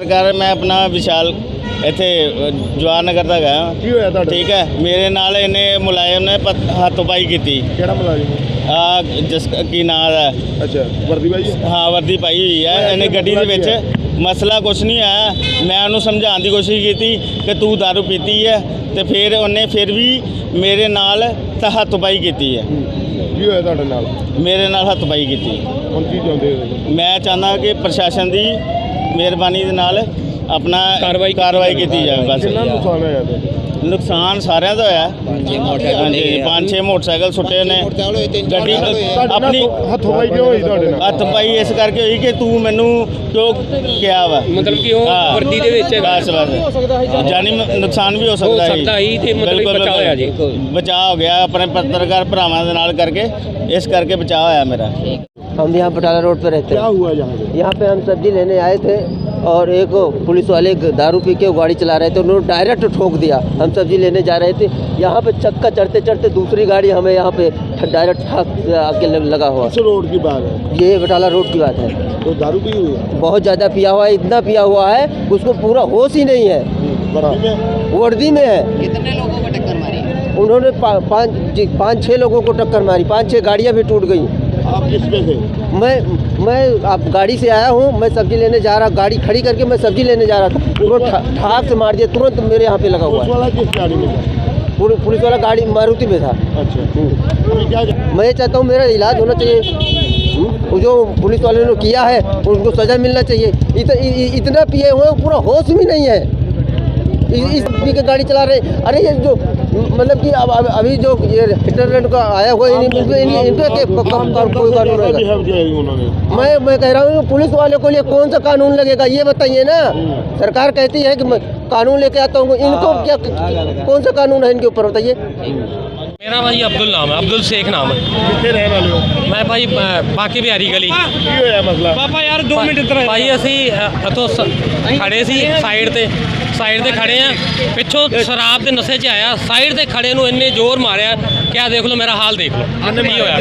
ਸਰਕਾਰ ਮੈਂ ਆਪਣਾ ਵਿਸ਼ਾਲ ਇੱਥੇ ਅ, ਜਵਾਹਰ ਨਗਰ ਦਾ ਗਿਆ ਕੀ ਹੋਇਆ ਤੁਹਾਡੇ? ਠੀਕ ਹੈ। ਮੇਰੇ ਨਾਲ ਇਹਨੇ ਮੁਲਾਇਮ ਨੇ ਹੱਥੋਂ-ਪਾਈ ਕੀਤੀ। ਕਿਹੜਾ ਮੁਲਾਜ਼ਮ? ਆ ਜਿਸ ਕੀ ਨਾਂ ਦਾ? ਅੱਛਾ ਵਰਦੀ ਬਾਈ ਹਾਂ? ਵਰਦੀ ਪਾਈ ਹੋਈ ਹੈ। ਇਹਨੇ ਗੱਡੀ ਦੇ ਵਿੱਚ ਮਸਲਾ ਕੁਛ ਨਹੀਂ ਆਇਆ। ਮੈਂ ਉਹਨੂੰ ਸਮਝਾਉਣ ਦੀ ਕੋਸ਼ਿਸ਼ ਕੀਤੀ ਕਿ ਤੂੰ दारू ਪੀਤੀ ਹੈ ਤੇ ਫਿਰ ਉਹਨੇ ਫਿਰ ਵੀ ਮੇਰੇ ਨਾਲ ਤਾਂ ਹੱਥ-ਪਾਈ ਕੀਤੀ ਹੈ। ਕੀ ਹੋਇਆ ਤੁਹਾਡੇ ਨਾਲ? ਮੇਰੇ ਨਾਲ ਹੱਥ-ਪਾਈ ਕੀਤੀ। ਹੁਣ ਕੀ ਚਾਹੁੰਦੇ ਹੋ ਮੈਂ ਚਾਹੁੰਦਾ ਕਿ ਪ੍ਰਸ਼ਾਸਨ ਦੀ ਮਿਹਰਬਾਨੀ ਦੇ ਨਾਲ ਆਪਣਾ ਕਾਰਵਾਈ ਕਾਰਵਾਈ ਕੀਤੀ ਜਾਵੇ ਬਸ ਕਿੰਨਾ ਨੁਕਸਾਨ ਹੋਇਆ ਤੇ ਨੁਕਸਾਨ ਸਾਰਿਆਂ ਦਾ ਹੋਇਆ ਹਾਂਜੀ ਪੰਜ ਛੇ ਮੋਟਰਸਾਈਕਲ ਸੁੱਟੇ ਨੇ ਗੱਡੀ ਆਪਣੀ ਹੱਥੋਂ ਬਾਈ ਕਿਉਂ ਹੋਈ ਤੁਹਾਡੇ ਨਾਲ ਹੱਥ ਪਾਈ ਇਸ ਕਰਕੇ ਹੋਈ ਕਿ ਤੂੰ ਮੈਨੂੰ ਕਿਉਂ ਕਿਹਾ ਵਾ ਮਤਲਬ ਕਿ ਉਹ ਹਾਂ। ਵਰਦੀ ਦੇ ਵਿੱਚ ਬਸ ਬਸ ਜਾਨੀ ਮ- ਨੁਕਸਾਨ ਵੀ ਹੋ ਸਕਦਾ ਸੀ ਸਕਦਾ ਸੀ ਤੇ ਮਤਲਬ ਬਿਲਕੁਲ, ਬਚਾਅ ਹੋਇਆ ਜੀ। ਬਚਾਅ ਹੋ ਗਿਆ ਆਪਣੇ ਪੱਤਰਕਾਰ ਭਰਾਵਾਂ ਦੇ ਨਾਲ ਕਰਕੇ ਇਸ ਕਰਕੇ ਬਚਾਅ ਹੋਇਆ ਮੇਰਾ हम यहाँ बटाला रोड पे रहते क्या हैं हुआ यहाँ पे यहाँ पे हम सब्जी लेने आए थे और एक पुलिस वाले दारू पी के गाड़ी चला रहे थे उन्होंने डायरेक्ट ठोक दिया। हम सब्ज़ी लेने जा रहे थे यहाँ पे चक्का चढ़ते चढ़ते दूसरी गाड़ी हमें यहाँ पे डायरेक्ट ठाक आके लगा हुआ। रोड की बात है? ये बटाला रोड की बात है। तो दारू पी हुई है? बहुत ज़्यादा पिया हुआ है इतना पिया हुआ है उसको पूरा होश ही नहीं है। वर्दी में है। कितने लोगों को टक्कर मारी? उन्होंने पाँच पाँच छः लोगों को टक्कर मारी पाँच छः गाड़ियाँ भी टूट गई। आप किस पे थे? मैं मैं आप गाड़ी से आया हूँ मैं सब्ज़ी लेने जा रहा गाड़ी खड़ी करके मैं सब्ज़ी लेने जा रहा था। तुरंत ठाक से मार दिया तुरंत मेरे यहाँ पे लगा हुआ पुलिस वाला किस गाड़ी में पुलिस वाला गाड़ी मारुति में था। अच्छा। मैं ये चाहता हूँ मेरा इलाज होना चाहिए। हम्म, जो पुलिस वाले ने किया है उनको सज़ा मिलना चाहिए। इत, इ, इतना पिए हुए पूरा होश भी नहीं है। इस इस के गाड़ी चला रहे अरे ये जो मतलब कि अब अभी जो ये इंटरनेट का आया हुआ ही नहीं मैं मैं कह रहा हूँ पुलिस वाले को लिए कौन सा कानून लगेगा ये बताइए ना। हम्म। सरकार कहती है कि मैं कानून लेके आता हूँ इनको हाँ, क्या हाँ, हाँ, कौन सा कानून है इनके ऊपर बताइए। मेरा भाई अब्दुल नाम है अब्दुल शेख नाम है। मैं भाई बाकी बिहारी गली। पापा मतलब। यार दो मिनट भाई असं तो खड़े सी साइड से। ਸਾਈਡ ਤੇ ਖੜੇ ਆ। ਪਿੱਛੋਂ ਸ਼ਰਾਬ ਦੇ ਨਸ਼ੇ 'ਚ ਆਇਆ। ਸਾਈਡ ਤੇ ਖੜੇ ਨੂੰ ਇੰਨੇ ਜ਼ੋਰ ਮਾਰਿਆ ਕਿਆ ਦੇਖ ਲਓ ਮੇਰਾ ਹਾਲ ਦੇਖ ਲਓ। ਕੀ ਹੋਇਆ?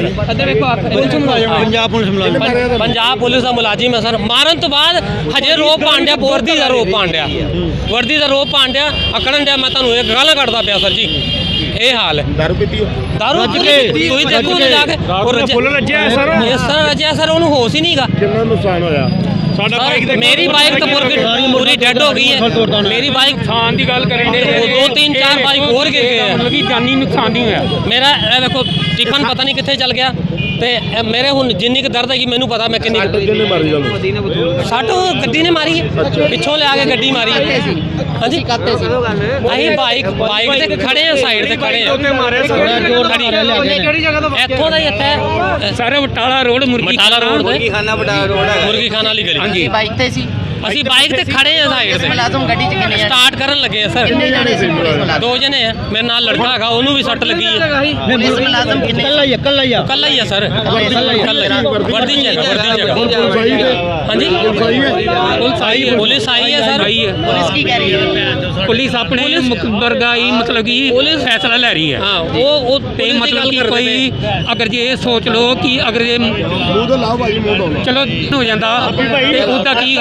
ਪੰਜਾਬ ਪੁਲਿਸ ਦਾ ਮੁਲਾਜ਼ਮ ਹੈ ਸਰ। ਮਾਰਨ ਤੋਂ ਬਾਅਦ ਹਜੇ ਰੋਪ ਪਾਂਡਿਆ ਵਰਦੀ ਦਾ ਰੋਪ ਪਾਂਡਿਆ। ਵਰਦੀ ਦਾ ਰੋਪ ਪਾਂਡਿਆ। ਅਕੜਨ ਡਿਆ ਮੈਂ ਤੁਹਾਨੂੰ ਇੱਕ ਗੱਲ ਕੱਢਦਾ ਪਿਆ ਸਰ ਜੀ। ਇਹ ਹਾਲ ਹੈ। ਦਾਰੂ ਪੀਤੀ ਦਾਰੂ ਪੀ ਕੇ ਤੁਸੀਂ ਦੇਖੋ ਜਾ ਕੇ। ਉਹ ਰੱਜਿਆ ਸਰ। ਇਹ ਸਰ ਰੱਜਿਆ ਸਰ ਉਹਨੂੰ ਹੋਸ਼ ਹੀ ਨਹੀਂਗਾ ਕਿੰਨਾ ਨੁਕਸਾਨ ਹੋਇਆ? ਮੇਰੀ ਬਾਈਕ ਤਾਂ ਪੂਰੀ ਪੂਰੀ ਡੈੱਡ ਹੋ ਗਈ ਹੈ। ਮੇਰੀ ਬਾਈਕ ਨੁਕਸਾਨ ਦੀ ਗੱਲ ਕਰੇ ਦੋ ਤਿੰਨ ਚਾਰ ਬਾਈਕ ਹੋਰ ਗਿਰ ਗਏ ਮਤਲਬ ਕਿ ਜਾਨੀ ਨੁਕਸਾਨ ਨਹੀਂ ਹੋਇਆ। ਮੇਰਾ ਇਹ ਵੇਖੋ ਟਿਫਨ ਪਤਾ ਨਹੀਂ ਕਿੱਥੇ ਚਲ ਗਿਆ। ਤੇ ਇਹ ਮੇਰੇ ਹੁਣ ਜਿੰਨੀ ਕੁ ਦਰਦ ਹੈਗੀ ਮੈਨੂੰ ਪਤਾ ਮੈਂ ਕਿੰਨੀ ਕੁ- ਕਿੰਨੇ ਮਾਰੀ ਗੱਲ ਸਾਡੋ ਗੱਡੀ ਨੇ ਮਾਰੀ ਹੈ। ਪਿੱਛੋਂ ਲਿਆ ਕੇ ਗੱਡੀ ਮਾਰੀ ਹੈ। ਹਾਂਜੀ। ਅਸੀਂ ਬਾਈਕ ਬਾਈਕ ਤੇ ਖੜੇ ਆ ਸਾਈਡ ਤੇ ਖੜੇ ਆ ਕਿਹੜੀ ਜਗ੍ਹਾ ਤੋਂ ਇੱਥੋਂ ਦਾ ਹੀ ਇੱਥੇ ਸਾਰੇ ਬਟਾਲਾ ਰੋਡ ਮੁਰਗੀ ਬਟਾਲਾ ਰੋਡ ਤੇ। ਮੁਰਗੀ ਖਾਨਾ ਬਟਾਲਾ ਰੋਡ ਹੈ ਮੁਰਗੀ ਖਾਨਾ ਵਾਲੀ ਗਲੀ। ਹਾਂਜੀ। ਬਾਈਕ ਤੇ ਸੀ? ਅਸੀਂ ਬਾਈਕ ਤੇ ਖੜੇ ਆ ਸਾਈਡ ਤੇ। ਮੁਲਾਜ਼ਮ ਗੱਡੀ ਚ ਕਿੰਨੇ ਆ? ਸਟਾਰਟ ਕਰਨ ਲੱਗੇ ਆ ਸਰ ਕਿੰਨੇ ਜਾਣੇ ਸੀ ਮੁਲਾਜ਼ਮ? ਦੋ ਜਣੇ ਆ। ਮੇਰੇ ਨਾਲ ਲੜਕਾ ਹੈਗਾ ਉਹਨੂੰ ਵੀ ਸੱਟ ਲੱਗੀ ਹੈ ਪੁਲਿਸ ਮੁਲਾਜ਼ਮ ਕਿੰਨੇ? ਕੱਲਾ ਹੀ ਆ ਕੱਲਾ ਹੀ ਆ। ਸਰ ਕੱਲਾ ਹੀ ਕੱਲਾ ਹੀ ਵਰਦੀ ਚ ਹੈਗਾ ਵਰਦੀ ਚ ਹੈਗਾ ਹਾਂਜੀ? ਪੁਲਿਸ ਆਈ ਹੈ ਪੁਲਿਸ ਆਈ ਹੈ ਸਰ ਪੁਲਿਸ ਕੀ ਕਹਿ ਰਹੀ ਹੈ? ਪੁਲਿਸ ਆਪਣੇ ਵਰਗਾ ਹੀ ਮਤਲਬ ਕਿ ਪੁਲਿਸ ਫੈਸਲਾ ਲੈ ਰਹੀ ਹੈ। ਹਾਂ ਉਹ ਉਹ ਤੇ ਮਤਲਬ ਕਿ ਕੋਈ ਅਗਰ ਜੇ ਇਹ ਸੋਚ ਲਓ ਕਿ ਅਗਰ ਜੇ ਮੂੰਹ ਤੋਂ ਲਾਓ ਭਾਈ ਮੂੰਹ ਤੋਂ ਚਲੋ ਹੋ ਜਾਂਦਾ। ਤੇ ਉਹਦਾ ਕੀ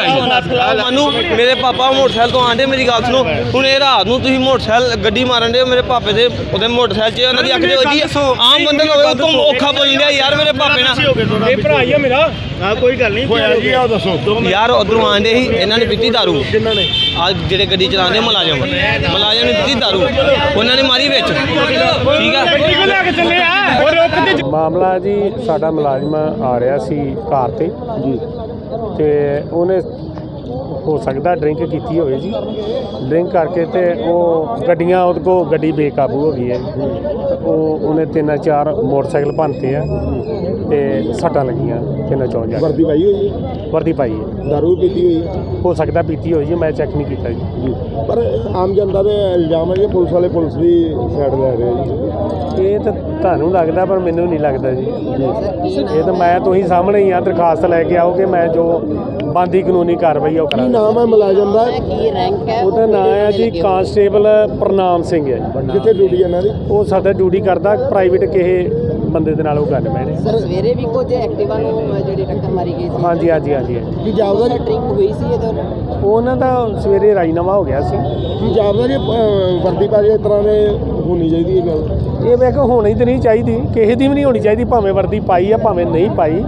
ਮਾਨੂੰ ਮੇਰੇ ਪਾਪਾ ਮੋਟਰਸਾਈਕਲ ਤੋਂ ਆਂਦੇ ਮੇਰੀ ਗੱਲ ਸੁਣੋ। ਹੁਣ ਇਹ ਰਾਤ ਨੂੰ ਤੁਸੀਂ ਮੋਟਰਸਾਈਕਲ ਗੱਡੀ ਮਾਰਨ ਦੇ ਮੇਰੇ ਪਾਪੇ ਦੇ ਉਹਦੇ ਮੋਟਰਸਾਈਕਲ 'ਚ ਉਹਨਾਂ ਦੀ ਅੱਖ ਦੇ ਵੱਜੀ ਆਮ ਬੰਦੇ ਨੂੰ ਹੋਵੇ ਉਹ ਤੋਂ ਔਖਾ ਬੋਲ ਰਿਹਾ ਯਾਰ ਮੇਰੇ ਪਾਪੇ ਨਾਲ। ਇਹ ਭਰਾ ਹੀ ਆ ਮੇਰਾ। ਹਾਂ ਕੋਈ ਗੱਲ ਨਹੀਂ ਹੋਇਆ ਜੀ ਆ ਦੱਸੋ। ਯਾਰ ਉਧਰੋਂ ਆਂਦੇ ਸੀ ਇਹਨਾਂ ਨੇ ਪੀਤੀ ਦਾਰੂ। ਕਿੰਨਾ ਨੇ? ਆ ਜਿਹੜੇ ਗੱਡੀ ਚਲਾਉਂਦੇ ਮੁਲਾਜ਼ਮ। ਮੁਲਾਜ਼ਮ ਨੇ ਪੀਤੀ ਦਾਰੂ। ਉਹਨਾਂ ਨੇ ਮਾਰੀ ਵਿੱਚ। ਠੀਕ ਆ? ਮਾਮਲਾ ਜੀ ਸਾਡਾ ਮੁਲਾਜ਼ਮ ਆ ਰਿਹਾ ਸੀ ਕਾਰ ਤੇ। ਜੀ। ਤੇ ਉਹਨੇ ਹੋ ਸਕਦਾ ਡਰਿੰਕ ਕੀਤੀ ਹੋਵੇ ਜੀ। ਡਰਿੰਕ ਕਰਕੇ ਤੇ ਉਹ ਗੱਡੀਆਂ ਉਹਦੇ ਕੋ ਗੱਡੀ ਬੇਕਾਬੂ ਹੋ ਗਈ ਹੈ। ਉਹ ਉਹਨੇ ਤਿੰਨ ਚਾਰ ਮੋਟਰਸਾਈਕਲ ਭੰਨਤੇ ਆ ਤੇ ਸੱਟਾਂ ਲੱਗੀਆਂ ਤਿੰਨ ਚੌਂ ਜਾ ਵਰਦੀ ਪਾਈ ਹੋਈ ਹੈ? ਵਰਦੀ ਪਾਈ ਹੈ। ਵੀ ਪੀਤੀ ਹੋਈ ਹੈ? ਹੋ ਸਕਦਾ ਪੀਤੀ ਹੋਈ ਜੀ ਮੈਂ ਚੈੱਕ ਨਹੀਂ ਕੀਤਾ ਜੀ। ਪਰ ਆਮ ਜਨਤਾ ਦੇ ਇਲਜ਼ਾਮ ਹੈ ਕਿ ਪੁਲਿਸ ਵਾਲੇ ਪੁਲਿਸ ਦੀ ਸਾਈਡ ਲੈ ਰਹੇ ਇਹ ਤਾਂ ਤੁਹਾਨੂੰ ਲੱਗਦਾ ਪਰ ਮੈਨੂੰ ਨਹੀਂ ਲੱਗਦਾ ਜੀ। ਇਹ ਤਾਂ ਮੈਂ ਤੁਸੀਂ ਸਾਹਮਣੇ ਹੀ ਆ ਦਰਖਾਸਤ ਲੈ ਕੇ ਆਓਗੇ ਮੈਂ ਜੋ ਬੰਦੀ ਕਾਨੂੰਨੀ ਕਾਰਵਾਈ ਉਹ ਕੀ ਕਰਾਂਗਾ। ਨਾਮ ਹੈ ਮੁਲਾਜ਼ਮ ਦਾ ਕੀ ਰੈਂਕ ਹੈ? ਉਹਦਾ ਨਾਮ ਹੈ ਜੀ ਕਾਂਸਟੇਬਲ ਪ੍ਰਨਾਮ ਸਿੰਘ ਹੈ। ਜੀ ਕਿੱਥੇ ਡਿਊਟੀ ਇਹਨਾਂ ਦੀ? ਉਹ ਸਾਡਾ ਡਿਊਟੀ ਕਰਦਾ ਪ੍ਰਾਈਵੇਟ ਕਿਸੇ ਬੰਦੇ ਦੇ ਨਾਲ ਉਹ ਗੱਲ ਮੈਂ ਸਰ ਸਵੇਰੇ ਵੀ ਕੁਝ ਐਕਟਿਵਾ ਨੂੰ ਜਿਹੜੀ ਟੱਕਰ ਮਾਰੀ ਗਈ ਸੀ? ਹਾਂਜੀ ਹਾਂਜੀ ਹਾਂਜੀ। ਕੀ ਜਾਪਦਾ ਜੀ? ਡਰਿੰਕ ਹੋਈ ਸੀ ਇਹਦੇ ਉਹਨਾਂ ਦਾ ਸਵੇਰੇ ਰਾਜੀਨਾਮਾ ਹੋ ਗਿਆ ਸੀ। ਕੀ ਜਾਪਦਾ ਜੀ? ਵਰਦੀ ਪਾ ਕੇ ਇਸ ਤਰ੍ਹਾਂ ਦੇ ਹੋਣੀ ਚਾਹੀਦੀ ਇਹ ਗੱਲ? ਇਹ ਮੈਂ ਕਿਹਾ ਹੋਣੀ ਤੇ ਨਹੀਂ ਚਾਹੀਦੀ ਕਿਸੇ ਦੀ ਵੀ ਨਹੀਂ ਹੋਣੀ ਚਾਹੀਦੀ ਭਾਵੇਂ ਵਰਦੀ ਪਾਈ ਆ ਭਾਵੇਂ ਨਹੀਂ ਪਾਈ।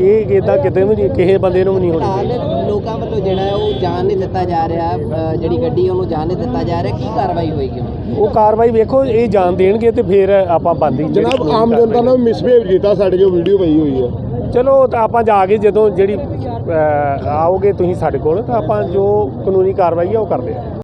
ਇਹ ਇਦਾਂ ਕਿਤੇ ਵੀ ਨਹੀਂ ਕਿਸੇ ਬੰਦੇ ਨੂੰ ਵੀ ਨਹੀਂ ਹੋਣੀ ਫਿਲਹਾਲ ਲੋਕਾਂ ਵੱਲੋਂ ਜਿਹੜਾ ਹੈ ਉਹ ਜਾਣ ਨਹੀਂ ਦਿੱਤਾ ਜਾ ਰਿਹਾ ਅ, ਜਿਹੜੀ ਗੱਡੀ ਹੈ ਉਹਨੂੰ ਜਾਣ ਨਹੀਂ ਦਿੱਤਾ ਜਾ ਰਿਹਾ ਕੀ ਕਾਰਵਾਈ ਹੋਏਗੀ? ਹੁਣ ਉਹ ਕਾਰਵਾਈ ਵੇਖੋ ਇਹ ਜਾਣ ਦੇਣਗੇ ਤੇ ਫਿਰ ਆਪਾਂ ਬੰਦੀ ਜਨਾਬ ਆਮ ਜਨਤਾ ਨੇ ਮਿਸਬਿਹੇਵ ਕੀਤਾ ਸਾਡੇ ਜੋ ਵੀਡੀਓ ਪਈ ਹੋਈ ਹੈ। ਚਲੋ ਤਾਂ ਆਪਾਂ ਜਾ ਕੇ ਜਦੋਂ ਜਿਹੜੀ ਅਹ, ਆਓਗੇ ਤੁਸੀਂ ਸਾਡੇ ਕੋਲ ਤਾਂ ਆਪਾਂ ਜੋ ਕਾਨੂੰਨੀ ਕਾਰਵਾਈ ਆ ਉਹ ਕਰਦੇ ਆ।